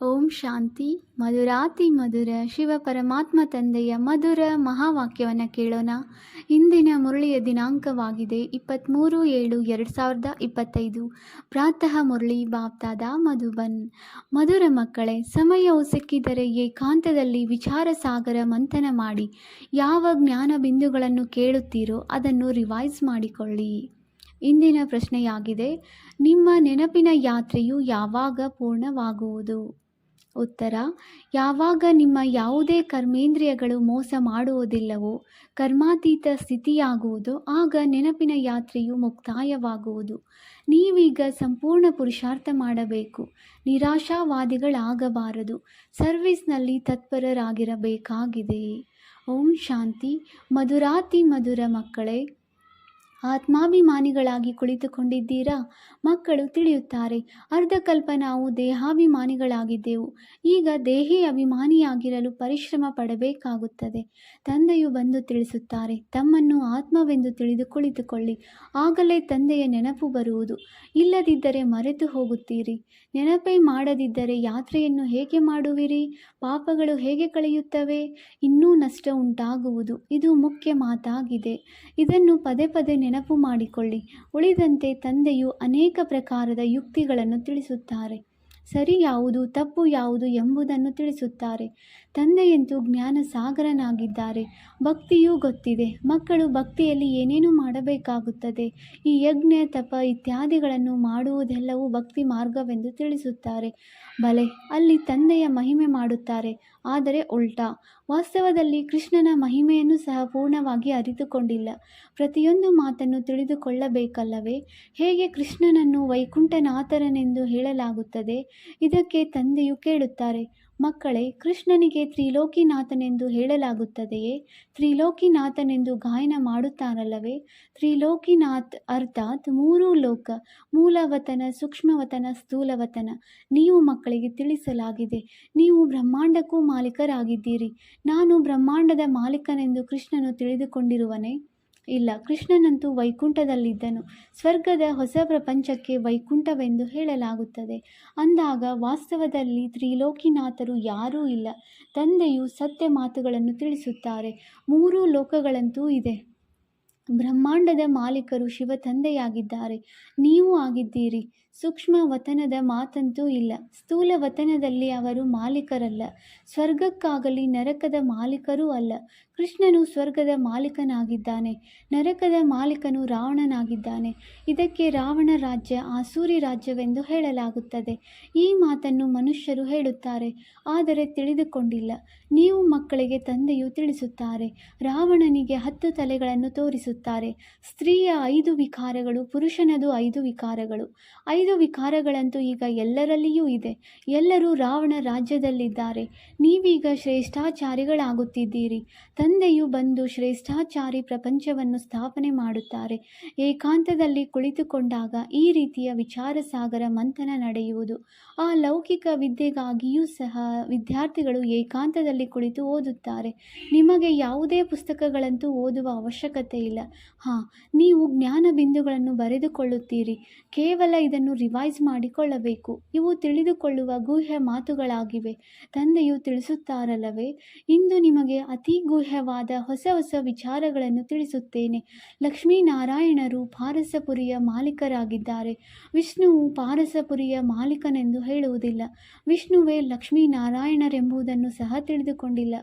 ಓಂ ಶಾಂತಿ. ಮಧುರಾತಿ ಮಧುರ ಶಿವ ಪರಮಾತ್ಮ ತಂದೆಯ ಮಧುರ ಮಹಾವಾಕ್ಯವನ್ನು ಕೇಳೋಣ. ಇಂದಿನ ಮುರಳಿಯ ದಿನಾಂಕವಾಗಿದೆ ಇಪ್ಪತ್ತ್ಮೂರು ಏಳು ಎರಡು ಸಾವಿರದ ಇಪ್ಪತ್ತೈದು. ಪ್ರಾತಃ ಮುರಳಿ ಬಾಪ್ತಾದ ಮಧುಬನ್. ಮಧುರ ಮಕ್ಕಳೇ, ಸಮಯವು ಸಿಕ್ಕಿದರೆ ಏಕಾಂತದಲ್ಲಿ ವಿಚಾರ ಸಾಗರ ಮಂಥನ ಮಾಡಿ. ಯಾವ ಜ್ಞಾನ ಬಿಂದುಗಳನ್ನು ಕೇಳುತ್ತೀರೋ ಅದನ್ನು ರಿವೈಸ್ ಮಾಡಿಕೊಳ್ಳಿ. ಇಂದಿನ ಪ್ರಶ್ನೆಯಾಗಿದೆ, ನಿಮ್ಮ ನೆನಪಿನ ಯಾತ್ರೆಯು ಯಾವಾಗ ಪೂರ್ಣವಾಗುವುದು? ಉತ್ತರ, ಯಾವಾಗ ನಿಮ್ಮ ಯಾವುದೇ ಕರ್ಮೇಂದ್ರಿಯಗಳು ಮೋಸ ಮಾಡುವುದಿಲ್ಲವೋ, ಕರ್ಮಾತೀತ ಸ್ಥಿತಿಯಾಗುವುದು, ಆಗ ನೆನಪಿನ ಯಾತ್ರೆಯು ಮುಕ್ತಾಯವಾಗುವುದು. ನೀವೀಗ ಸಂಪೂರ್ಣ ಪುರುಷಾರ್ಥ ಮಾಡಬೇಕು. ನಿರಾಶಾವಾದಿಗಳಾಗಬಾರದು. ಸರ್ವಿಸ್ನಲ್ಲಿ ತತ್ಪರರಾಗಿರಬೇಕಾಗಿದೆ. ಓಂ ಶಾಂತಿ. ಮಧುರಾತಿ ಮಧುರ ಮಕ್ಕಳೇ. ಆತ್ಮಾಭಿಮಾನಿಗಳಾಗಿ ಕುಳಿತುಕೊಂಡಿದ್ದೀರಾ? ಮಕ್ಕಳು ತಿಳಿಯುತ್ತಾರೆ ಅರ್ಧಕಲ್ಪ ನಾವು ದೇಹಾಭಿಮಾನಿಗಳಾಗಿದ್ದೆವು. ಈಗ ದೇಹಿ ಅಭಿಮಾನಿಯಾಗಿರಲು ಪರಿಶ್ರಮ ಪಡಬೇಕಾಗುತ್ತದೆ. ತಂದೆಯು ಬಂದು ತಿಳಿಸುತ್ತಾರೆ, ತಮ್ಮನ್ನು ಆತ್ಮವೆಂದು ತಿಳಿದು ಕುಳಿತುಕೊಳ್ಳಿ. ಆಗಲೇ ತಂದೆಯ ನೆನಪು ಬರುವುದು. ಇಲ್ಲದಿದ್ದರೆ ಮರೆತು ಹೋಗುತ್ತೀರಿ. ನೆನಪೇ ಮಾಡದಿದ್ದರೆ ಯಾತ್ರೆಯನ್ನು ಹೇಗೆ ಮಾಡುವಿರಿ? ಪಾಪಗಳು ಹೇಗೆ ಕಳೆಯುತ್ತವೆ? ಇನ್ನೂ ನಷ್ಟ ಉಂಟಾಗುವುದು. ಇದು ಮುಖ್ಯ ಮಾತಾಗಿದೆ. ಇದನ್ನು ಪದೇ ಪದೇ ನೆನಪು ಮಾಡಿಕೊಳ್ಳಿ. ಉಳಿದಂತೆ ತಂದೆಯು ಅನೇಕ ಪ್ರಕಾರದ ಯುಕ್ತಿಗಳನ್ನು ತಿಳಿಸುತ್ತಾರೆ. ಸರಿ ಯಾವುದು ತಪ್ಪು ಯಾವುದು ಎಂಬುದನ್ನು ತಿಳಿಸುತ್ತಾರೆ. ತಂದೆಯಂತೂ ಜ್ಞಾನ ಸಾಗರನಾಗಿದ್ದಾರೆ ಭಕ್ತಿಯೂ ಗೊತ್ತಿದೆ. ಮಕ್ಕಳು ಭಕ್ತಿಯಲ್ಲಿ ಏನೇನು ಮಾಡಬೇಕಾಗುತ್ತದೆ? ಈ ಯಜ್ಞ, ತಪ ಇತ್ಯಾದಿಗಳನ್ನು ಮಾಡುವುದೆಲ್ಲವೂ ಭಕ್ತಿ ಮಾರ್ಗವೆಂದು ತಿಳಿಸುತ್ತಾರೆ. ಬಲೆ, ಅಲ್ಲಿ ತಂದೆಯ ಮಹಿಮೆ ಮಾಡುತ್ತಾರೆ. ಆದರೆ ಉಲ್ಟಾ, ವಾಸ್ತವದಲ್ಲಿ ಕೃಷ್ಣನ ಮಹಿಮೆಯನ್ನು ಸಹ ಪೂರ್ಣವಾಗಿ ಅರಿತುಕೊಂಡಿಲ್ಲ. ಪ್ರತಿಯೊಂದು ಮಾತನ್ನು ತಿಳಿದುಕೊಳ್ಳಬೇಕಲ್ಲವೇ? ಹೇಗೆ ಕೃಷ್ಣನನ್ನು ವೈಕುಂಠನಾಥರನೆಂದು ಹೇಳಲಾಗುತ್ತದೆ? ಇದಕ್ಕೆ ತಂದೆಯು ಕೇಳುತ್ತಾರೆ. ಮಕ್ಕಳೇ, ಕೃಷ್ಣನಿಗೆ ತ್ರಿಲೋಕಿನಾಥನೆಂದು ಹೇಳಲಾಗುತ್ತದೆಯೇ? ತ್ರಿಲೋಕಿನಾಥನೆಂದು ಗಾಯನ ಮಾಡುತ್ತಾರಲ್ಲವೇ? ತ್ರಿಲೋಕಿನಾಥ್ ಅರ್ಥಾತ್ ಮೂರೂ ಲೋಕ, ಮೂಲವತನ, ಸೂಕ್ಷ್ಮವತನ, ಸ್ಥೂಲವತನ. ನೀವು ಮಕ್ಕಳಿಗೆ ತಿಳಿಸಲಾಗಿದೆ. ನೀವು ಬ್ರಹ್ಮಾಂಡಕ್ಕೂ ಮಾಲೀಕರಾಗಿದ್ದೀರಿ. ನಾನು ಬ್ರಹ್ಮಾಂಡದ ಮಾಲೀಕನೆಂದು ಕೃಷ್ಣನು ತಿಳಿದುಕೊಂಡಿರುವನೇ? ಇಲ್ಲ, ಕೃಷ್ಣನಂತೂ ವೈಕುಂಠದಲ್ಲಿದ್ದನು. ಸ್ವರ್ಗದ ಹೊಸ ಪ್ರಪಂಚಕ್ಕೆ ವೈಕುಂಠವೆಂದು ಹೇಳಲಾಗುತ್ತದೆ. ಅಂದಾಗ ವಾಸ್ತವದಲ್ಲಿ ತ್ರಿಲೋಕಿನಾಥರು ಯಾರೂ ಇಲ್ಲ. ತಂದೆಯು ಸತ್ಯ ಮಾತುಗಳನ್ನು ತಿಳಿಸುತ್ತಾರೆ. ಮೂರೂ ಲೋಕಗಳಂತೂ ಇದೆ. ಬ್ರಹ್ಮಾಂಡದ ಮಾಲೀಕರು ಶಿವ ತಂದೆಯಾಗಿದ್ದಾರೆ ನೀವು ಆಗಿದ್ದೀರಿ. ಸೂಕ್ಷ್ಮ ವತನದ ಮಾತಂತೂ ಇಲ್ಲ. ಸ್ಥೂಲ ವತನದಲ್ಲಿ ಅವರು ಮಾಲೀಕರಲ್ಲ. ಸ್ವರ್ಗಕ್ಕಾಗಲಿ ನರಕದ ಮಾಲೀಕರೂ ಅಲ್ಲ. ಕೃಷ್ಣನು ಸ್ವರ್ಗದ ಮಾಲೀಕನಾಗಿದ್ದಾನೆ, ನರಕದ ಮಾಲೀಕನು ರಾವಣನಾಗಿದ್ದಾನೆ. ಇದಕ್ಕೆ ರಾವಣ ರಾಜ್ಯ ಆಸೂರಿ ರಾಜ್ಯವೆಂದು ಹೇಳಲಾಗುತ್ತದೆ. ಈ ಮಾತನ್ನು ಮನುಷ್ಯರು ಹೇಳುತ್ತಾರೆ, ಆದರೆ ತಿಳಿದುಕೊಂಡಿಲ್ಲ. ನೀವು ಮಕ್ಕಳಿಗೆ ತಂದೆಯು ತಿಳಿಸುತ್ತಾರೆ, ರಾವಣನಿಗೆ ಹತ್ತು ತಲೆಗಳನ್ನು ತೋರಿಸುತ್ತಾರೆ. ಸ್ತ್ರೀಯ ಐದು ವಿಕಾರಗಳು, ಪುರುಷನದು ಐದು ವಿಕಾರಗಳು. ಐದು ವಿಕಾರಗಳಂತೂ ಈಗ ಎಲ್ಲರಲ್ಲಿಯೂ ಇದೆ. ಎಲ್ಲರೂ ರಾವಣ ರಾಜ್ಯದಲ್ಲಿದ್ದಾರೆ. ನೀವೀಗ ಶ್ರೇಷ್ಠಾಚಾರಿಗಳಾಗುತ್ತಿದ್ದೀರಿ. ತಂದೆಯು ಬಂದು ಶ್ರೇಷ್ಠಾಚಾರಿ ಪ್ರಪಂಚವನ್ನು ಸ್ಥಾಪನೆ ಮಾಡುತ್ತಾರೆ. ಏಕಾಂತದಲ್ಲಿ ಕುಳಿತುಕೊಂಡಾಗ ಈ ರೀತಿಯ ವಿಚಾರ ಸಾಗರ ಮಂಥನ ನಡೆಯುವುದು. ಆ ಲೌಕಿಕ ವಿದ್ಯೆಗಾಗಿಯೂ ಸಹ ವಿದ್ಯಾರ್ಥಿಗಳು ಏಕಾಂತದಲ್ಲಿ ಕುಳಿತು ಓದುತ್ತಾರೆ. ನಿಮಗೆ ಯಾವುದೇ ಪುಸ್ತಕಗಳಂತೂ ಓದುವ ಅವಶ್ಯಕತೆ ಇಲ್ಲ. ಹಾಂ, ನೀವು ಜ್ಞಾನ ಬಿಂದುಗಳನ್ನು ಬರೆದುಕೊಳ್ಳುತ್ತೀರಿ. ಕೇವಲ ಇದನ್ನು ರಿವೈಸ್ ಮಾಡಿಕೊಳ್ಳಬೇಕು. ಇವು ತಿಳಿದುಕೊಳ್ಳುವ ಗುಹ್ಯ ಮಾತುಗಳಾಗಿವೆ. ತಂದೆಯು ತಿಳಿಸುತ್ತಾರಲ್ಲವೇ? ಇಂದು ನಿಮಗೆ ಅತಿ ಗುಹ್ಯವಾದ ಹೊಸ ಹೊಸ ವಿಚಾರಗಳನ್ನು ತಿಳಿಸುತ್ತೇನೆ. ಲಕ್ಷ್ಮೀನಾರಾಯಣರು ಪಾರಸಪುರಿಯ ಮಾಲೀಕರಾಗಿದ್ದಾರೆ. ವಿಷ್ಣುವು ಪಾರಸಪುರಿಯ ಮಾಲೀಕನೆಂದು ಹೇಳುವುದಿಲ್ಲ. ವಿಷ್ಣುವೇ ಲಕ್ಷ್ಮೀನಾರಾಯಣರೆಂಬುದನ್ನು ಸಹ ತಿಳಿದುಕೊಂಡಿಲ್ಲ.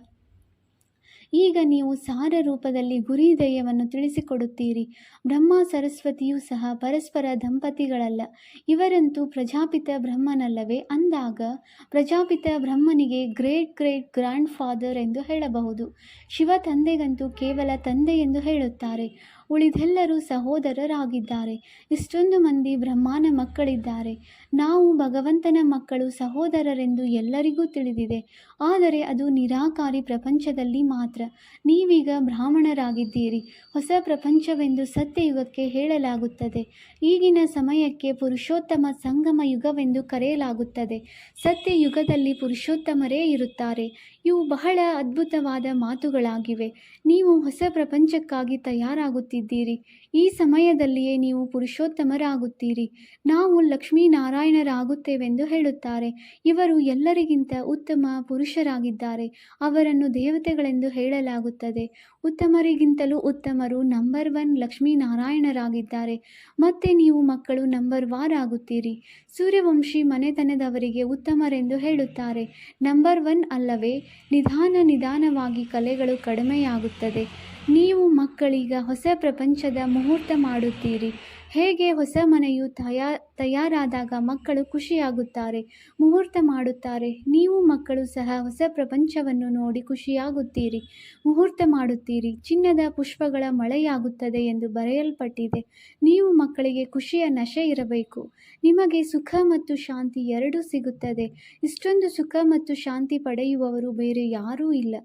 ಈಗ ನೀವು ಸಾರ ರೂಪದಲ್ಲಿ ಗುರಿ ದಯವನ್ನು ತಿಳಿಸಿಕೊಡುತ್ತೀರಿ. ಬ್ರಹ್ಮ, ಸರಸ್ವತಿಯೂ ಸಹ ಪರಸ್ಪರ ದಂಪತಿಗಳಲ್ಲ. ಇವರಂತೂ ಪ್ರಜಾಪಿತ ಬ್ರಹ್ಮನಲ್ಲವೇ? ಅಂದಾಗ ಪ್ರಜಾಪಿತ ಬ್ರಹ್ಮನಿಗೆ ಗ್ರೇಟ್ ಗ್ರೇಟ್ ಗ್ರ್ಯಾಂಡ್ ಫಾದರ್ ಎಂದು ಹೇಳಬಹುದು. ಶಿವ ತಂದೆಗಂತೂ ಕೇವಲ ತಂದೆ ಎಂದು ಹೇಳುತ್ತಾರೆ. ಉಳಿದೆಲ್ಲರೂ ಸಹೋದರರಾಗಿದ್ದಾರೆ. ಇಷ್ಟೊಂದು ಮಂದಿ ಬ್ರಹ್ಮನ ಮಕ್ಕಳಿದ್ದಾರೆ. ನಾವು ಭಗವಂತನ ಮಕ್ಕಳು ಸಹೋದರರೆಂದು ಎಲ್ಲರಿಗೂ ತಿಳಿದಿದೆ. ಆದರೆ ಅದು ನಿರಾಕಾರಿ ಪ್ರಪಂಚದಲ್ಲಿ ಮಾತ್ರ. ನೀವೀಗ ಬ್ರಾಹ್ಮಣರಾಗಿದ್ದೀರಿ. ಹೊಸ ಪ್ರಪಂಚವೆಂದು ಸತ್ಯಯುಗಕ್ಕೆ ಹೇಳಲಾಗುತ್ತದೆ. ಈಗಿನ ಸಮಯಕ್ಕೆ ಪುರುಷೋತ್ತಮ ಸಂಗಮ ಯುಗವೆಂದು ಕರೆಯಲಾಗುತ್ತದೆ. ಸತ್ಯಯುಗದಲ್ಲಿ ಪುರುಷೋತ್ತಮರೇ ಇರುತ್ತಾರೆ. ಇವು ಬಹಳ ಅದ್ಭುತವಾದ ಮಾತುಗಳಾಗಿವೆ. ನೀವು ಹೊಸ ಪ್ರಪಂಚಕ್ಕಾಗಿ ತಯಾರಾಗುತ್ತಿದ್ದೀರಿ. ಈ ಸಮಯದಲ್ಲಿಯೇ ನೀವು ಪುರುಷೋತ್ತಮರಾಗುತ್ತೀರಿ. ನಾವು ಲಕ್ಷ್ಮೀನಾರಾಯಣರಾಗುತ್ತೇವೆಂದು ಹೇಳುತ್ತಾರೆ. ಇವರು ಎಲ್ಲರಿಗಿಂತ ಉತ್ತಮ ಪುರುಷರಾಗಿದ್ದಾರೆ. ಅವರನ್ನು ದೇವತೆಗಳೆಂದು ಹೇಳಲಾಗುತ್ತದೆ. ಉತ್ತಮರಿಗಿಂತಲೂ ಉತ್ತಮರು ನಂಬರ್ ಒನ್ ಲಕ್ಷ್ಮೀನಾರಾಯಣರಾಗಿದ್ದಾರೆ. ಮತ್ತೆ ನೀವು ಮಕ್ಕಳು ನಂಬರ್ ವಾರ್ ಆಗುತ್ತೀರಿ. ಸೂರ್ಯವಂಶಿ ಮನೆತನದವರಿಗೆ ಉತ್ತಮರೆಂದು ಹೇಳುತ್ತಾರೆ. ನಂಬರ್ ಒನ್ ಅಲ್ಲವೇ, ನಿಧಾನ ನಿಧಾನವಾಗಿ ಕಲೆಗಳು ಕಡಿಮೆಯಾಗುತ್ತದೆ. ನೀವು ಮಕ್ಕಳೀಗ ಹೊಸ ಪ್ರಪಂಚದ ಮುಹೂರ್ತ ಮಾಡುತ್ತೀರಿ. ಹೇಗೆ ಹೊಸ ಮನೆಯು ತಯಾ, ತಯಾರಾದಾಗ ಮಕ್ಕಳು ಖುಷಿಯಾಗುತ್ತಾರೆ? ಮುಹೂರ್ತ ಮಾಡುತ್ತಾರೆ. ನೀವು ಮಕ್ಕಳು ಸಹ ಹೊಸ ಪ್ರಪಂಚವನ್ನು ನೋಡಿ ಖುಷಿಯಾಗುತ್ತೀರಿ. ಮುಹೂರ್ತ ಮಾಡುತ್ತೀರಿ. ಚಿನ್ನದ ಪುಷ್ಪಗಳ ಮಳೆಯಾಗುತ್ತದೆ ಎಂದು ಬರೆಯಲ್ಪಟ್ಟಿದೆ. ನೀವು ಮಕ್ಕಳಿಗೆ ಖುಷಿಯ ನಶೆ ಇರಬೇಕು. ನಿಮಗೆ ಸುಖ ಮತ್ತು ಶಾಂತಿ ಎರಡೂ ಸಿಗುತ್ತದೆ. ಇಷ್ಟೊಂದು ಸುಖ ಮತ್ತು ಶಾಂತಿ ಪಡೆಯುವವರು ಬೇರೆ ಯಾರೂ ಇಲ್ಲ.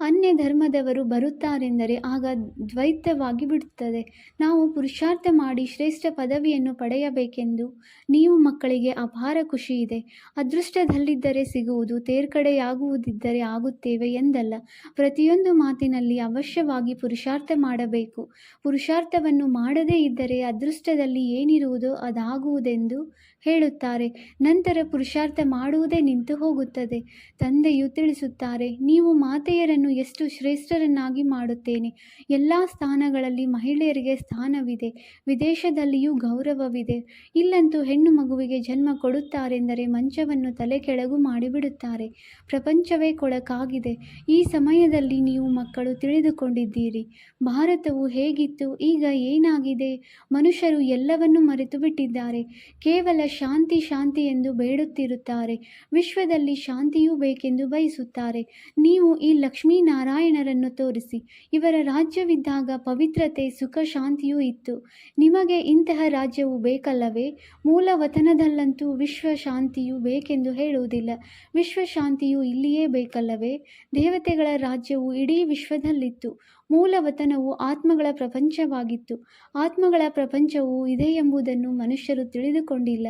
ಅನ್ಯ ಧರ್ಮದವರು ಬರುತ್ತಾರೆಂದರೆ ಆಗ ದ್ವೈತವಾಗಿ ಬಿಡುತ್ತದೆ. ನಾವು ಪುರುಷಾರ್ಥ ಮಾಡಿ ಶ್ರೇಷ್ಠ ಪದವಿಯನ್ನು ಪಡೆಯಬೇಕೆಂದು ನೀವು ಮಕ್ಕಳಿಗೆ ಅಪಾರ ಖುಷಿ ಇದೆ. ಅದೃಷ್ಟದಲ್ಲಿದ್ದರೆ ಸಿಗುವುದು ತೇರ್ಕಡೆಯಾಗುವುದಿದ್ದರೆ ಆಗುತ್ತೇವೆ ಎಂದಲ್ಲ. ಪ್ರತಿಯೊಂದು ಮಾತಿನಲ್ಲಿ ಅವಶ್ಯವಾಗಿ ಪುರುಷಾರ್ಥ ಮಾಡಬೇಕು. ಪುರುಷಾರ್ಥವನ್ನು ಮಾಡದೇ ಇದ್ದರೆ ಅದೃಷ್ಟದಲ್ಲಿ ಏನಿರುವುದೋ ಅದಾಗುವುದೆಂದು ಹೇಳುತ್ತಾರೆ. ನಂತರ ಪುರುಷಾರ್ಥ ಮಾಡುವುದೇ ನಿಂತು ಹೋಗುತ್ತದೆ. ತಂದೆಯು ತಿಳಿಸುತ್ತಾರೆ, ನೀವು ಮಾತೆಯರನ್ನು ಎಷ್ಟು ಶ್ರೇಷ್ಠರನ್ನಾಗಿ ಮಾಡುತ್ತೇನೆ? ಎಲ್ಲ ಸ್ಥಾನಗಳಲ್ಲಿ ಮಹಿಳೆಯರಿಗೆ ಸ್ಥಾನವಿದೆ, ವಿದೇಶದಲ್ಲಿಯೂ ಗೌರವವಿದೆ. ಇಲ್ಲಂತೂ ಹೆಣ್ಣು ಮಗುವಿಗೆ ಜನ್ಮ ಕೊಡುತ್ತಾರೆಂದರೆ ಮಂಚವನ್ನು ತಲೆ ಕೆಳಗು ಮಾಡಿಬಿಡುತ್ತಾರೆ. ಪ್ರಪಂಚವೇ ಕೊಳಕಾಗಿದೆ. ಈ ಸಮಯದಲ್ಲಿ ನೀವು ಮಕ್ಕಳು ತಿಳಿದುಕೊಂಡಿದ್ದೀರಿ. ಭಾರತವು ಹೇಗಿತ್ತು, ಈಗ ಏನಾಗಿದೆ? ಮನುಷ್ಯರು ಎಲ್ಲವನ್ನೂ ಮರೆತು ಬಿಟ್ಟಿದ್ದಾರೆ ಕೇವಲ ಶಾಂತಿ ಶಾಂತಿ ಎಂದು ಬೇಡುತ್ತಿರುತ್ತಾರೆ. ವಿಶ್ವದಲ್ಲಿ ಶಾಂತಿಯೂ ಬೇಕೆಂದು ಬಯಸುತ್ತಾರೆ. ನೀವು ಈ ಲಕ್ಷ್ಮೀನಾರಾಯಣರನ್ನು ತೋರಿಸಿ, ಇವರ ರಾಜ್ಯವಿದ್ದಾಗ ಪವಿತ್ರತೆ, ಸುಖ, ಶಾಂತಿಯೂ ಇತ್ತು. ನಿಮಗೆ ಇಂತಹ ರಾಜ್ಯವು ಬೇಕಲ್ಲವೇ? ಮೂಲ ವತನದಲ್ಲಂತೂ ವಿಶ್ವ ಶಾಂತಿಯು ಬೇಕೆಂದು ಹೇಳುವುದಿಲ್ಲ. ವಿಶ್ವ ಶಾಂತಿಯು ಇಲ್ಲಿಯೇ ಬೇಕಲ್ಲವೇ? ದೇವತೆಗಳ ರಾಜ್ಯವು ಇಡೀ ವಿಶ್ವದಲ್ಲಿತ್ತು. ಮೂಲ ವತನವು ಆತ್ಮಗಳ ಪ್ರಪಂಚವಾಗಿತ್ತು. ಆತ್ಮಗಳ ಪ್ರಪಂಚವು ಇದೆ ಎಂಬುದನ್ನು ಮನುಷ್ಯರು ತಿಳಿದುಕೊಂಡಿಲ್ಲ.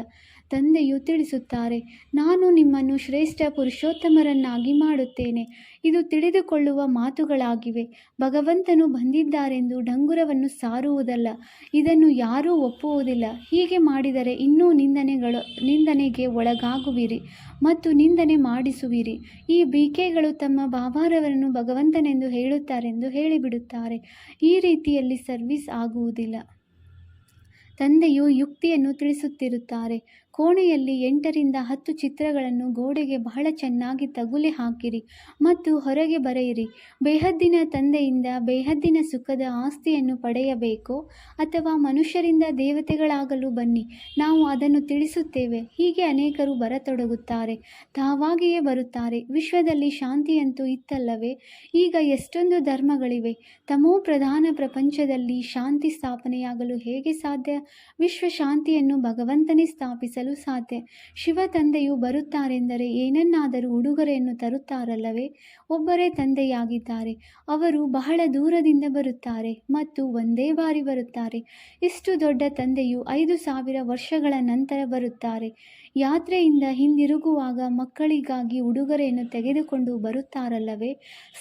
ತಂದೆಯು ತಿಳಿಸುತ್ತಾರೆ, ನಾನು ನಿಮ್ಮನ್ನು ಶ್ರೇಷ್ಠ ಪುರುಷೋತ್ತಮರನ್ನಾಗಿ ಮಾಡುತ್ತೇನೆ. ಇದು ತಿಳಿದುಕೊಳ್ಳುವ ಮಾತುಗಳಾಗಿವೆ. ಭಗವಂತನು ಬಂದಿದ್ದಾರೆಂದು ಡಂಗುರವನ್ನು ಸಾರುವುದಲ್ಲ, ಇದನ್ನು ಯಾರೂ ಒಪ್ಪುವುದಿಲ್ಲ. ಹೀಗೆ ಮಾಡಿದರೆ ಇನ್ನೂ ನಿಂದನೆಗಳು, ನಿಂದನೆಗೆ ಒಳಗಾಗುವಿರಿ ಮತ್ತು ನಿಂದನೆ ಮಾಡಿಸುವಿರಿ. ಈ ಬೀಕೆಗಳು ತಮ್ಮ ಬಾಬಾರವರನ್ನು ಭಗವಂತನೆಂದು ಹೇಳುತ್ತಾರೆಂದು ಹೇಳಿಬಿಡುತ್ತಾರೆ. ಈ ರೀತಿಯಲ್ಲಿ ಸರ್ವಿಸ್ ಆಗುವುದಿಲ್ಲ. ತಂದೆಯು ಯುಕ್ತಿಯನ್ನು ತಿಳಿಸುತ್ತಿರುತ್ತಾರೆ ಕೋಣೆಯಲ್ಲಿ ಎಂಟರಿಂದ ಹತ್ತು ಚಿತ್ರಗಳನ್ನು ಗೋಡೆಗೆ ಬಹಳ ಚೆನ್ನಾಗಿ ತಗುಲೆ ಹಾಕಿರಿ ಮತ್ತು ಹೊರಗೆ ಬರೆಯಿರಿ. ಬೇಹದ್ದಿನ ತಂದೆಯಿಂದ ಬೇಹದ್ದಿನ ಸುಖದ ಆಸ್ತಿಯನ್ನು ಪಡೆಯಬೇಕೋ ಅಥವಾ ಮನುಷ್ಯರಿಂದ ದೇವತೆಗಳಾಗಲು ಬನ್ನಿ. ನಾವು ಅದನ್ನು ತಿಳಿಸುತ್ತೇವೆ. ಹೀಗೆ ಅನೇಕರು ಬರತೊಡಗುತ್ತಾರೆ. ತಾವಾಗಿಯೇ ಬರುತ್ತಾರೆ. ವಿಶ್ವದಲ್ಲಿ ಶಾಂತಿಯಂತೂ ಇತ್ತಲ್ಲವೇ? ಈಗ ಎಷ್ಟೊಂದು ಧರ್ಮಗಳಿವೆ. ತಮೋ ಪ್ರಧಾನ ಪ್ರಪಂಚದಲ್ಲಿ ಶಾಂತಿ ಸ್ಥಾಪನೆಯಾಗಲು ಹೇಗೆ ಸಾಧ್ಯ? ವಿಶ್ವ ಶಾಂತಿಯನ್ನು ಭಗವಂತನೇ ಸ್ಥಾಪಿಸಲು ಸಾಧ್ಯ. ಶಿವ ತಂದೆಯು ಬರುತ್ತಾರೆಂದರೆ ಏನನ್ನಾದರೂ ಉಡುಗೊರೆಯನ್ನು ತರುತ್ತಾರಲ್ಲವೇ? ಒಬ್ಬರೇ ತಂದೆಯಾಗಿದ್ದಾರೆ. ಅವರು ಬಹಳ ದೂರದಿಂದ ಬರುತ್ತಾರೆ ಮತ್ತು ಒಂದೇ ಬಾರಿ ಬರುತ್ತಾರೆ. ಇಷ್ಟು ದೊಡ್ಡ ತಂದೆಯು ಐದು ಸಾವಿರ ವರ್ಷಗಳ ನಂತರ ಬರುತ್ತಾರೆ. ಯಾತ್ರೆಯಿಂದ ಹಿಂದಿರುಗುವಾಗ ಮಕ್ಕಳಿಗಾಗಿ ಉಡುಗೊರೆಯನ್ನು ತೆಗೆದುಕೊಂಡು ಬರುತ್ತಾರಲ್ಲವೇ?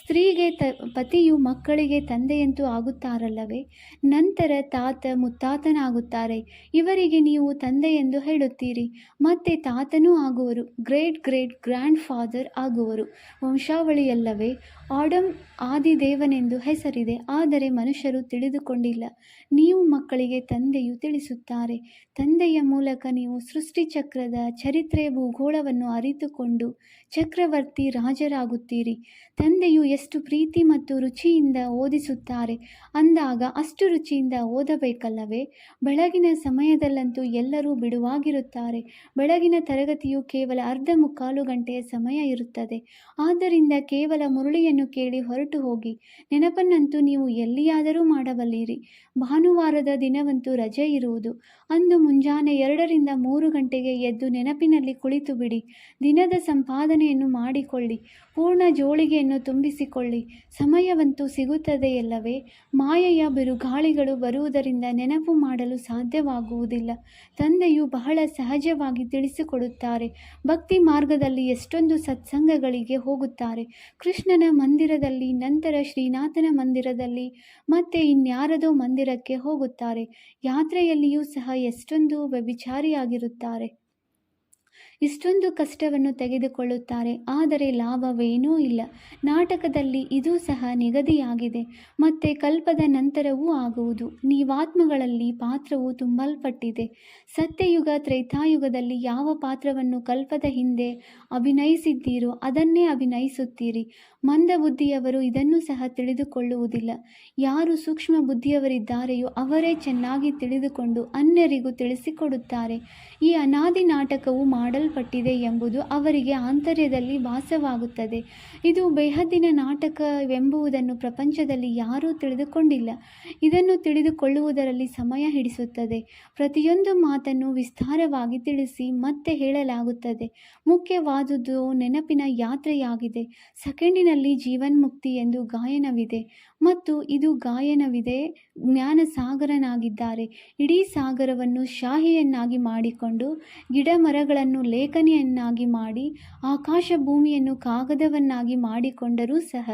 ಸ್ತ್ರೀಗೆ ತ, ಪತಿಯು ಮಕ್ಕಳಿಗೆ ತಂದೆಯಂತೂ ಆಗುತ್ತಾರಲ್ಲವೇ? ನಂತರ ತಾತ ಮುತ್ತಾತನಾಗುತ್ತಾರೆ. ಇವರಿಗೆ ನೀವು ತಂದೆ ಎಂದು ಹೇಳುತ್ತೀರಿ. ಮತ್ತೆ ತಾತನೂ ಆಗುವರು. ಗ್ರೇಟ್ ಗ್ರೇಟ್, ಗ್ರ್ಯಾಂಡ್ ಫಾದರ್ ಆಗುವರು. ವಂಶಾವಳಿಯಲ್ಲವೇ? ಆಡಮ್ ಆದಿದೇವನೆಂದು ಹೆಸರಿದೆ, ಆದರೆ ಮನುಷ್ಯರು ತಿಳಿದುಕೊಂಡಿಲ್ಲ. ನೀವು ಮಕ್ಕಳಿಗೆ ತಂದೆಯು ತಿಳಿಸುತ್ತಾರೆ. ತಂದೆಯ ಮೂಲಕ ನೀವು ಸೃಷ್ಟಿಚಕ್ರದ ಚರಿತ್ರೆ ಭೂಗೋಳವನ್ನು ಅರಿತುಕೊಂಡು ಚಕ್ರವರ್ತಿ ರಾಜರಾಗುತ್ತೀರಿ. ತಂದೆಯು ಎಷ್ಟು ಪ್ರೀತಿ ಮತ್ತು ರುಚಿಯಿಂದ ಓದಿಸುತ್ತಾರೆ. ಅಂದಾಗ ಅಷ್ಟು ರುಚಿಯಿಂದ ಓದಬೇಕಲ್ಲವೇ? ಬೆಳಗಿನ ಸಮಯದಲ್ಲಂತೂ ಎಲ್ಲರೂ ಬಿಡುವಾಗಿರುತ್ತಾರೆ. ಬೆಳಗಿನ ತರಗತಿಯು ಕೇವಲ ಅರ್ಧ ಮುಕ್ಕಾಲು ಗಂಟೆಯ ಸಮಯ ಇರುತ್ತದೆ. ಆದ್ದರಿಂದ ಕೇವಲ ಮುರುಳಿಯನ್ನು ಕೇಳಿ ಹೊರಟು ಹೋಗಿ. ನೆನಪನ್ನಂತೂ ನೀವು ಎಲ್ಲಿಯಾದರೂ ಮಾಡಬಲ್ಲಿರಿ. ಭಾನುವಾರದ ದಿನವಂತೂ ರಜೆ ಇರುವುದು. ಅಂದು ಮುಂಜಾನೆ ಎರಡರಿಂದ ಮೂರು ಗಂಟೆಗೆ ಎದ್ದು ನೆನಪಿನಲ್ಲಿ ಕುಳಿತು ಬಿಡಿ ದಿನದ ಸಂಪಾದನೆಯನ್ನು ಮಾಡಿಕೊಳ್ಳಿ, ಪೂರ್ಣ ಜೋಳಿಗೆಯನ್ನು ತುಂಬಿಸಿಕೊಳ್ಳಿ. ಸಮಯವಂತೂ ಸಿಗುತ್ತದೆಯಲ್ಲವೇ ಮಾಯೆಯ ಬಿರುಗಾಳಿಗಳು ಬರುವುದರಿಂದ ನೆನಪು ಮಾಡಲು ಸಾಧ್ಯವಾಗುವುದಿಲ್ಲ. ತಂದೆಯು ಬಹಳ ಸಹಜವಾಗಿ ತಿಳಿಸಿಕೊಡುತ್ತಾರೆ, ಭಕ್ತಿ ಮಾರ್ಗದಲ್ಲಿ ಎಷ್ಟೊಂದು ಸತ್ಸಂಗಗಳಿಗೆ ಹೋಗುತ್ತಾರೆ. ಕೃಷ್ಣನ ಮಂದಿರದಲ್ಲಿ, ನಂತರ ಶ್ರೀನಾಥನ ಮಂದಿರದಲ್ಲಿ, ಮತ್ತೆ ಇನ್ಯಾರದೋ ಮಂದಿರಕ್ಕೆ ಹೋಗುತ್ತಾರೆ. ಯಾತ್ರೆಯಲ್ಲಿಯೂ ಸಹ ಎಷ್ಟೊಂದು ವ್ಯಭಿಚಾರಿಯಾಗಿರುತ್ತಾರೆ. ಇಷ್ಟೊಂದು ಕಷ್ಟವನ್ನು ತೆಗೆದುಕೊಳ್ಳುತ್ತಾರೆ, ಆದರೆ ಲಾಭವೇನೂ ಇಲ್ಲ. ನಾಟಕದಲ್ಲಿ ಇದೂ ಸಹ ನಿಗದಿಯಾಗಿದೆ. ಮತ್ತೆ ಕಲ್ಪದ ನಂತರವೂ ಆಗುವುದು. ನೀವಾತ್ಮಗಳಲ್ಲಿ ಪಾತ್ರವು ತುಂಬಲ್ಪಟ್ಟಿದೆ. ಸತ್ಯಯುಗ ತ್ರೈತಾಯುಗದಲ್ಲಿ ಯಾವ ಪಾತ್ರವನ್ನು ಕಲ್ಪದ ಹಿಂದೆ ಅಭಿನಯಿಸಿದ್ದೀರೋ ಅದನ್ನೇ ಅಭಿನಯಿಸುತ್ತೀರಿ. ಮಂದಬುದ್ಧಿಯವರು ಇದನ್ನು ಸಹ ತಿಳಿದುಕೊಳ್ಳುವುದಿಲ್ಲ. ಯಾರು ಸೂಕ್ಷ್ಮ ಬುದ್ಧಿಯವರಿದ್ದಾರೆಯೋ ಅವರೇ ಚೆನ್ನಾಗಿ ತಿಳಿದುಕೊಂಡು ಅನ್ಯರಿಗೂ ತಿಳಿಸಿಕೊಡುತ್ತಾರೆ. ಈ ಅನಾದಿ ನಾಟಕವು ಮಾಡಲ್ಪಟ್ಟಿದೆ ಎಂಬುದು ಅವರಿಗೆ ಆಂತರ್ಯದಲ್ಲಿ ವಾಸವಾಗುತ್ತದೆ. ಇದು ಬೇಹದ್ದಿನ ನಾಟಕವೆಂಬುದನ್ನು ಪ್ರಪಂಚದಲ್ಲಿ ಯಾರೂ ತಿಳಿದುಕೊಂಡಿಲ್ಲ. ಇದನ್ನು ತಿಳಿದುಕೊಳ್ಳುವುದರಲ್ಲಿ ಸಮಯ ಹಿಡಿಸುತ್ತದೆ. ಪ್ರತಿಯೊಂದು ಮಾತನ್ನು ವಿಸ್ತಾರವಾಗಿ ತಿಳಿಸಿ ಮತ್ತೆ ಹೇಳಲಾಗುತ್ತದೆ. ಮುಖ್ಯವಾದುದು ನೆನಪಿನ ಯಾತ್ರೆಯಾಗಿದೆ. ಸೆಕೆಂಡಿನಲ್ಲಿ ಜೀವನ್ಮುಕ್ತಿ ಎಂದು ಗಾಯನವಿದೆ. ಮತ್ತು ಇದು ಗಾಯನವಿದೆ ಜ್ಞಾನ ಸಾಗರನಾಗಿದ್ದಾರೆ ಇಡೀ ಸಾಗರವನ್ನು ಶಾಹಿಯನ್ನಾಗಿ ಮಾಡಿಕೊಂಡು ಗಿಡ ಮರಗಳನ್ನು ಲೇಖನಿಯನ್ನಾಗಿ ಮಾಡಿ ಆಕಾಶ ಭೂಮಿಯನ್ನು ಕಾಗದವನ್ನಾಗಿ ಮಾಡಿಕೊಂಡರೂ ಸಹ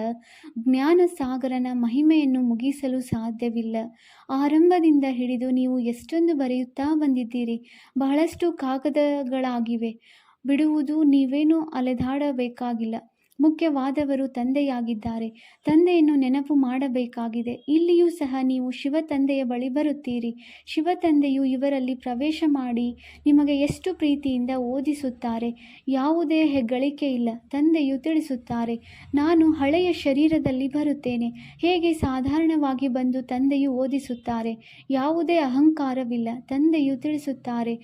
ಜ್ಞಾನ ಸಾಗರನ ಮಹಿಮೆಯನ್ನು ಮುಗಿಸಲು ಸಾಧ್ಯವಿಲ್ಲ. ಆರಂಭದಿಂದ ಹಿಡಿದು ನೀವು ಎಷ್ಟೊಂದು ಬರೆಯುತ್ತಾ ಬಂದಿದ್ದೀರಿ, ಬಹಳಷ್ಟು ಕಾಗದಗಳಾಗಿವೆ. ಬಿಡುವುದು ನೀವೇನೂ ಅಲೆದಾಡಬೇಕಾಗಿಲ್ಲ. ಮುಖ್ಯವಾದವರು ತಂದೆಯಾಗಿದ್ದಾರೆ. ತಂದೆಯನ್ನು ನೆನಪು ಮಾಡಬೇಕಾಗಿದೆ. ಇಲ್ಲಿಯೂ ಸಹ ನೀವು ಶಿವ ತಂದೆಯ ಬಳಿ ಬರುತ್ತೀರಿ. ಶಿವ ತಂದೆಯು ಇವರಲ್ಲಿ ಪ್ರವೇಶ ಮಾಡಿ ನಿಮಗೆ ಎಷ್ಟು ಪ್ರೀತಿಯಿಂದ ಓದಿಸುತ್ತಾರೆ? ಯಾವುದೇ ಹೆಗ್ಗಳಿಕೆ ಇಲ್ಲ. ತಂದೆಯು ತಿಳಿಸುತ್ತಾರೆ, ನಾನು ಹಳೆಯ ಶರೀರದಲ್ಲಿ ಬರುತ್ತೇನೆ. ಹೇಗೆ ಸಾಧಾರಣವಾಗಿ ಬಂದು ತಂದೆಯು ಓದಿಸುತ್ತಾರೆ? ಯಾವುದೇ ಅಹಂಕಾರವಿಲ್ಲ. ತಂದೆಯು ತಿಳಿಸುತ್ತಾರೆ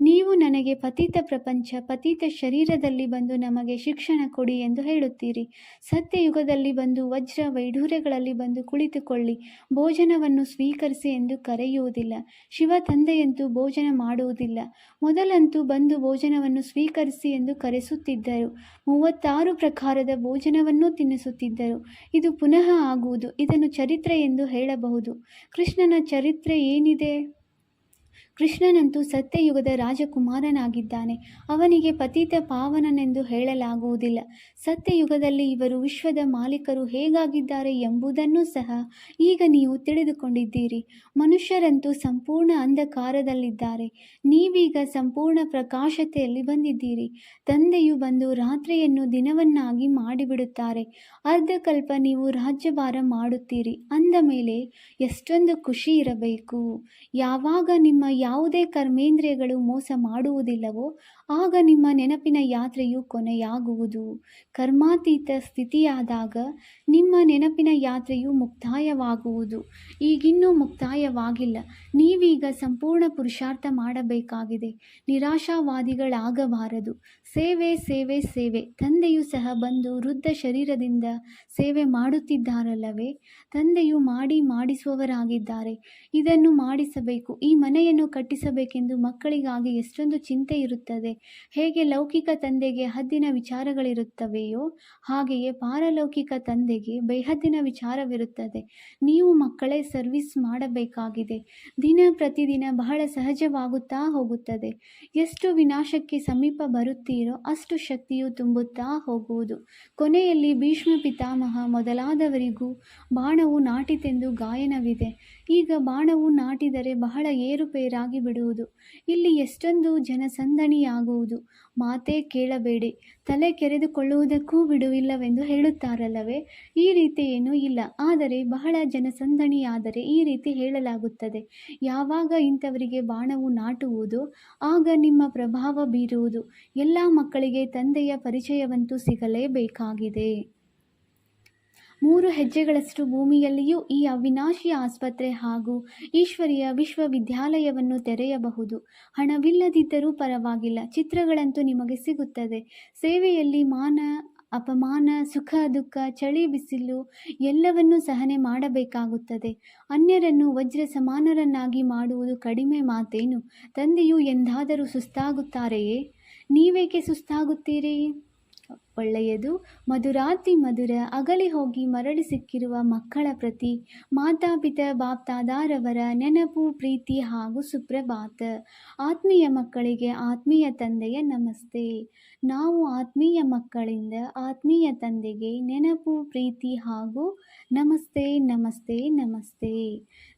ನೀವು ನನಗೆ ಪತಿತ ಪ್ರಪಂಚ, ಪತಿತ ಶರೀರದಲ್ಲಿ ಬಂದು ನಮಗೆ ಶಿಕ್ಷಣ ಕೊಡಿ ಎಂದು ಹೇಳುತ್ತೀರಿ. ಸತ್ಯಯುಗದಲ್ಲಿ ಬಂದು, ವಜ್ರ ವೈಢೂರ್ಯಗಳಲ್ಲಿ ಬಂದು ಕುಳಿತುಕೊಳ್ಳಿ. ಭೋಜನವನ್ನು ಸ್ವೀಕರಿಸಿ ಎಂದು ಕರೆಯುವುದಿಲ್ಲ. ಶಿವ ತಂದೆಯಂತೂ ಭೋಜನ ಮಾಡುವುದಿಲ್ಲ. ಮೊದಲಂತೂ ಬಂದು ಭೋಜನವನ್ನು ಸ್ವೀಕರಿಸಿ ಎಂದು ಕರೆಸುತ್ತಿದ್ದರು. ಮೂವತ್ತಾರು ಪ್ರಕಾರದ ಭೋಜನವನ್ನೂ ತಿನ್ನಿಸುತ್ತಿದ್ದರು. ಇದು ಪುನಃ ಆಗುವುದು, ಇದನ್ನು ಚರಿತ್ರೆ ಎಂದು ಹೇಳಬಹುದು. ಕೃಷ್ಣನ ಚರಿತ್ರೆ ಏನಿದೆ? ಕೃಷ್ಣನಂತೂ ಸತ್ಯಯುಗದ ರಾಜಕುಮಾರನಾಗಿದ್ದಾನೆ. ಅವನಿಗೆ ಪತಿತ ಪಾವನನೆಂದು ಹೇಳಲಾಗುವುದಿಲ್ಲ. ಸತ್ಯಯುಗದಲ್ಲಿ ಇವರು ವಿಶ್ವದ ಮಾಲೀಕರು ಹೇಗಾಗಿದ್ದಾರೆ ಎಂಬುದನ್ನು ಸಹ ಈಗ ನೀವು ತಿಳಿದುಕೊಂಡಿದ್ದೀರಿ. ಮನುಷ್ಯರಂತೂ ಸಂಪೂರ್ಣ ಅಂಧಕಾರದಲ್ಲಿದ್ದಾರೆ. ನೀವೀಗ ಸಂಪೂರ್ಣ ಪ್ರಕಾಶತೆಯಲ್ಲಿ ಬಂದಿದ್ದೀರಿ. ತಂದೆಯು ಬಂದು ರಾತ್ರಿಯನ್ನು ದಿನವನ್ನಾಗಿ ಮಾಡಿಬಿಡುತ್ತಾರೆ. ಅರ್ಧಕಲ್ಪ ನೀವು ರಾಜ್ಯಭಾರ ಮಾಡುತ್ತೀರಿ. ಅಂದ ಮೇಲೆ, ಎಷ್ಟೊಂದು ಖುಷಿ ಇರಬೇಕು. ಯಾವಾಗ ನಿಮ್ಮ ಯಾವುದೇ ಕರ್ಮೇಂದ್ರಿಯಗಳು ಮೋಸ ಮಾಡುವುದಿಲ್ಲವೋ, ಆಗ ನಿಮ್ಮ ನೆನಪಿನ ಯಾತ್ರೆಯು ಕೊನೆಯಾಗುವುದು. ಕರ್ಮಾತೀತ ಸ್ಥಿತಿಯಾದಾಗ ನಿಮ್ಮ ನೆನಪಿನ ಯಾತ್ರೆಯು ಮುಕ್ತಾಯವಾಗುವುದು. ಈಗಿನ್ನೂ ಮುಕ್ತಾಯವಾಗಿಲ್ಲ. ನೀವೀಗ ಸಂಪೂರ್ಣ ಪುರುಷಾರ್ಥ ಮಾಡಬೇಕಾಗಿದೆ. ನಿರಾಶಾವಾದಿಗಳಾಗಬಾರದು. ಸೇವೆ ಸೇವೆ ಸೇವೆ. ತಂದೆಯು ಸಹ ಬಂದು ವೃದ್ಧ ಶರೀರದಿಂದ ಸೇವೆ ಮಾಡುತ್ತಿದ್ದಾರಲ್ಲವೇ? ತಂದೆಯು ಮಾಡಿ ಮಾಡಿಸುವವರಾಗಿದ್ದಾರೆ. ಇದನ್ನು ಮಾಡಿಸಬೇಕು. ಈ ಮನೆಯನ್ನು ಕಟ್ಟಿಸಬೇಕೆಂದು ಮಕ್ಕಳಿಗಾಗಿ ಎಷ್ಟೊಂದು ಚಿಂತೆ ಇರುತ್ತದೆ. ಹೇಗೆ ಲೌಕಿಕ ತಂದೆಗೆ ಹದ್ದಿನ ವಿಚಾರಗಳಿರುತ್ತವೆಯೋ, ಹಾಗೆಯೇ ಪಾರಲೌಕಿಕ ತಂದೆಗೆ ಬೇಹದ್ದಿನ ವಿಚಾರವಿರುತ್ತದೆ. ನೀವು ಮಕ್ಕಳೇ ಸರ್ವಿಸ್ ಮಾಡಬೇಕಾಗಿದೆ. ದಿನ ಪ್ರತಿದಿನ ಬಹಳ ಸಹಜವಾಗುತ್ತಾ ಹೋಗುತ್ತದೆ. ಎಷ್ಟು ವಿನಾಶಕ್ಕೆ ಸಮೀಪ ಬರುತ್ತೀರೋ ಅಷ್ಟು ಶಕ್ತಿಯು ತುಂಬುತ್ತಾ ಹೋಗುವುದು. ಕೊನೆಯಲ್ಲಿ ಭೀಷ್ಮ ಪಿತಾಮಹ ಮೊದಲಾದವರಿಗೂ ಬಾಣವು ನಾಟಿತೆಂದು ಗಾಯನವಿದೆ. ಈಗ ಬಾಣವು ನಾಟಿದರೆ ಬಹಳ ಏರುಪೇರಾಗಿ ಬಿಡುವುದು. ಇಲ್ಲಿ ಎಷ್ಟೊಂದು ಜನಸಂದಣಿಯಾಗುವುದು. ಮಾತೇ ಕೇಳಬೇಡಿ. ತಲೆ ಕೆರೆದುಕೊಳ್ಳುವುದಕ್ಕೂ ಬಿಡುವಿಲ್ಲವೆಂದು ಹೇಳುತ್ತಾರಲ್ಲವೇ? ಈ ರೀತಿ ಏನೂ ಇಲ್ಲ. ಆದರೆ ಬಹಳ ಜನಸಂದಣಿಯಾದರೆ ಈ ರೀತಿ ಹೇಳಲಾಗುತ್ತದೆ. ಯಾವಾಗ ಇಂಥವರಿಗೆ ಬಾಣವು ನಾಟುವುದು, ಆಗ ನಿಮ್ಮ ಪ್ರಭಾವ ಬೀರುವುದು. ಎಲ್ಲ ಮಕ್ಕಳಿಗೆ ತಂದೆಯ ಪರಿಚಯವಂತೂ ಸಿಗಲೇಬೇಕಾಗಿದೆ. ಮೂರು ಹೆಜ್ಜೆಗಳಷ್ಟು ಭೂಮಿಯಲ್ಲಿಯೂ ಈ ಅವಿನಾಶಿ ಆಸ್ಪತ್ರೆ ಹಾಗೂ ಈಶ್ವರಿಯ ವಿಶ್ವವಿದ್ಯಾಲಯವನ್ನು ತೆರೆಯಬಹುದು. ಹಣವಿಲ್ಲದಿದ್ದರೂ ಪರವಾಗಿಲ್ಲ, ಚಿತ್ರಗಳಂತೂ ನಿಮಗೆ ಸಿಗುತ್ತದೆ. ಸೇವೆಯಲ್ಲಿ ಮಾನ, ಅಪಮಾನ, ಸುಖ, ದುಃಖ, ಚಳಿ, ಬಿಸಿಲು ಎಲ್ಲವನ್ನೂ ಸಹನೆ ಮಾಡಬೇಕಾಗುತ್ತದೆ. ಅನ್ಯರನ್ನು ವಜ್ರ ಸಮಾನರನ್ನಾಗಿ ಮಾಡುವುದು ಕಡಿಮೆ ಮಾತೇನು? ತಂದೆಯು ಎಂದಾದರೂ ಸುಸ್ತಾಗುತ್ತಾರೆಯೇ? ನೀವೇಕೆ ಸುಸ್ತಾಗುತ್ತೀರಿ? ಒಳ್ಳೆಯದು. ಮಧುರಾತಿ ಮಧುರ ಅಗಲಿ ಹೋಗಿ ಮರಳಿ ಸಿಕ್ಕಿರುವ ಮಕ್ಕಳ ಪ್ರತಿ ಮಾತಾಪಿತ ಬಾಪ್ತಾದಾರವರ ನೆನಪು, ಪ್ರೀತಿ ಹಾಗೂ ಸುಪ್ರಭಾತ. ಆತ್ಮೀಯ ಮಕ್ಕಳಿಗೆ ಆತ್ಮೀಯ ತಂದೆಯ ನಮಸ್ತೆ. ನಾವು ಆತ್ಮೀಯ ಮಕ್ಕಳಿಂದ ಆತ್ಮೀಯ ತಂದೆಗೆ ನೆನಪು, ಪ್ರೀತಿ ಹಾಗೂ ನಮಸ್ತೆ ನಮಸ್ತೆ ನಮಸ್ತೆ.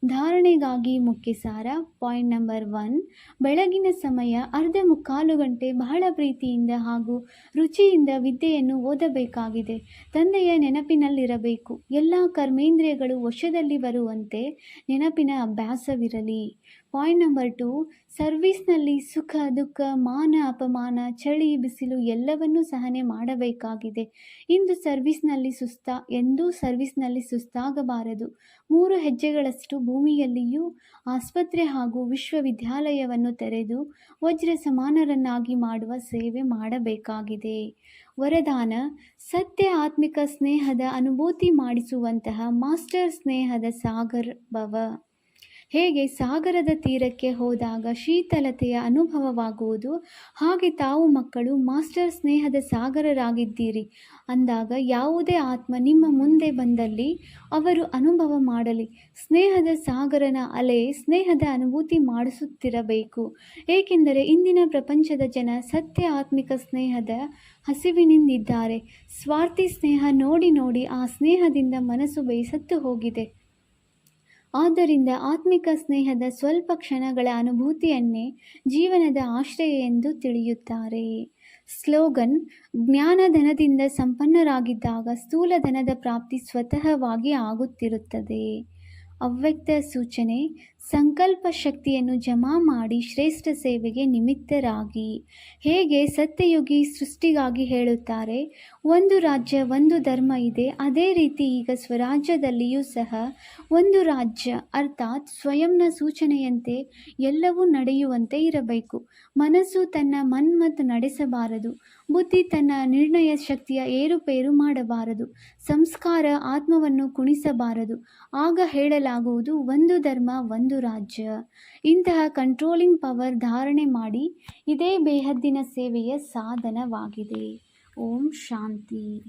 ಧಾರಣೆಗಾಗಿ ಮುಖ್ಯ ಸಾರ ಪಾಯಿಂಟ್ ನಂಬರ್ ಒನ್. ಬೆಳಗಿನ ಸಮಯ ಅರ್ಧ ಮುಕ್ಕಾಲು ಗಂಟೆ ಬಹಳ ಪ್ರೀತಿಯಿಂದ ಹಾಗೂ ರುಚಿಯಿಂದ ವಿದ್ಯೆಯನ್ನು ಓದಬೇಕಾಗಿದೆ. ತಂದೆಯ ನೆನಪಿನಲ್ಲಿರಬೇಕು. ಎಲ್ಲ ಕರ್ಮೇಂದ್ರಿಯಗಳು ವಶದಲ್ಲಿ ಬರುವಂತೆ ನೆನಪಿನ ಅಭ್ಯಾಸವಿರಲಿ. ಪಾಯಿಂಟ್ ನಂಬರ್ ಟು ಸರ್ವಿಸ್ನಲ್ಲಿ ಸುಖ, ದುಃಖ, ಮಾನ, ಅಪಮಾನ, ಚಳಿ, ಬಿಸಿಲು ಎಲ್ಲವನ್ನೂ ಸಹನೆ ಮಾಡಬೇಕಾಗಿದೆ. ಇಂದು ಸರ್ವಿಸ್ನಲ್ಲಿ ಸುಸ್ತ, ಎಂದೂ ಸರ್ವಿಸ್ನಲ್ಲಿ ಸುಸ್ತಾಗಬಾರದು. ಮೂರು ಹೆಜ್ಜೆಗಳಷ್ಟು ಭೂಮಿಯಲ್ಲಿಯೂ ಆಸ್ಪತ್ರೆ ಹಾಗೂ ವಿಶ್ವವಿದ್ಯಾಲಯವನ್ನು ತೆರೆದು ವಜ್ರ ಸಮಾನರನ್ನಾಗಿ ಮಾಡುವ ಸೇವೆ ಮಾಡಬೇಕಾಗಿದೆ. ವರದಾನ, ಸತ್ಯ ಆತ್ಮಿಕ ಸ್ನೇಹದ ಅನುಭೂತಿ ಮಾಡಿಸುವಂತಹ ಮಾಸ್ಟರ್ ಸ್ನೇಹದ ಸಾಗರ್ ಭವ. ಹೇಗೆ ಸಾಗರದ ತೀರಕ್ಕೆ ಹೋದಾಗ ಶೀತಲತೆಯ ಅನುಭವವಾಗುವುದು? ಹಾಗೆ ತಾವು ಮಕ್ಕಳು ಮಾಸ್ಟರ್ ಸ್ನೇಹದ ಸಾಗರರಾಗಿದ್ದೀರಿ. ಅಂದಾಗ ಯಾವುದೇ ಆತ್ಮ ನಿಮ್ಮ ಮುಂದೆ ಬಂದಲ್ಲಿ ಅವರು ಅನುಭವ ಮಾಡಲಿ. ಸ್ನೇಹದ ಸಾಗರನ ಅಲೆ ಸ್ನೇಹದ ಅನುಭೂತಿ ಮಾಡಿಸುತ್ತಿರಬೇಕು. ಏಕೆಂದರೆ ಇಂದಿನ ಪ್ರಪಂಚದ ಜನ ಸತ್ಯ ಆತ್ಮಿಕ ಸ್ನೇಹದ ಹಸಿವಿನಿಂದಿದ್ದಾರೆ. ಸ್ವಾರ್ಥಿ ಸ್ನೇಹ ನೋಡಿ ನೋಡಿ ಆ ಸ್ನೇಹದಿಂದ ಮನಸ್ಸು ಬೇಸತ್ತು ಹೋಗಿದೆ. ಆದ್ದರಿಂದ ಆತ್ಮಿಕ ಸ್ನೇಹದ ಸ್ವಲ್ಪ ಕ್ಷಣಗಳ ಅನುಭೂತಿಯನ್ನೇ ಜೀವನದ ಆಶ್ರಯ ಎಂದು ತಿಳಿಯುತ್ತಾರೆ. ಸ್ಲೋಗನ್, ಜ್ಞಾನಧನದಿಂದ ಸಂಪನ್ನರಾಗಿದ್ದಾಗ ಸ್ಥೂಲಧನದ ಪ್ರಾಪ್ತಿ ಸ್ವತಃವಾಗಿ ಆಗುತ್ತಿರುತ್ತದೆ. ಅವ್ಯಕ್ತ ಸೂಚನೆ ಸಂಕಲ್ಪ ಶಕ್ತಿಯನ್ನು ಜಮಾ ಮಾಡಿ ಶ್ರೇಷ್ಠ ಸೇವೆಗೆ ನಿಮಿತ್ತರಾಗಿ. ಹೇಗೆ ಸತ್ಯಯುಗಿ ಸೃಷ್ಟಿಗಾಗಿ ಹೇಳುತ್ತಾರೆ, ಒಂದು ರಾಜ್ಯ, ಒಂದು ಧರ್ಮ ಇದೆ, ಅದೇ ರೀತಿ ಈಗ ಸ್ವರಾಜ್ಯದಲ್ಲಿಯೂ ಸಹ ಒಂದು ರಾಜ್ಯ, ಅರ್ಥಾತ್ ಸ್ವಯಂನ ಸೂಚನೆಯಂತೆ ಎಲ್ಲವೂ ನಡೆಯುವಂತೆ ಇರಬೇಕು. ಮನಸ್ಸು ತನ್ನ ಮನ್ಮತ್ ನಡೆಸಬಾರದು. ಬುದ್ಧಿ ತನ್ನ ನಿರ್ಣಯ ಶಕ್ತಿಯ ಏರುಪೇರು ಮಾಡಬಾರದು. ಸಂಸ್ಕಾರ ಆತ್ಮವನ್ನು ಕುಣಿಸಬಾರದು. ಆಗ ಹೇಳಲಾಗುವುದು ಒಂದು ಧರ್ಮ, ಒಂದು ರಾಜ್ಯ. ಇಂತಹ ಕಂಟ್ರೋಲಿಂಗ್ ಪವರ್ ಧಾರಣೆ ಮಾಡಿ ಇದೇ ಬೇಹದ್ದಿನ ಸೇವೆಯ ಸಾಧನವಾಗಿದೆ. ಓಂ ಶಾಂತಿ.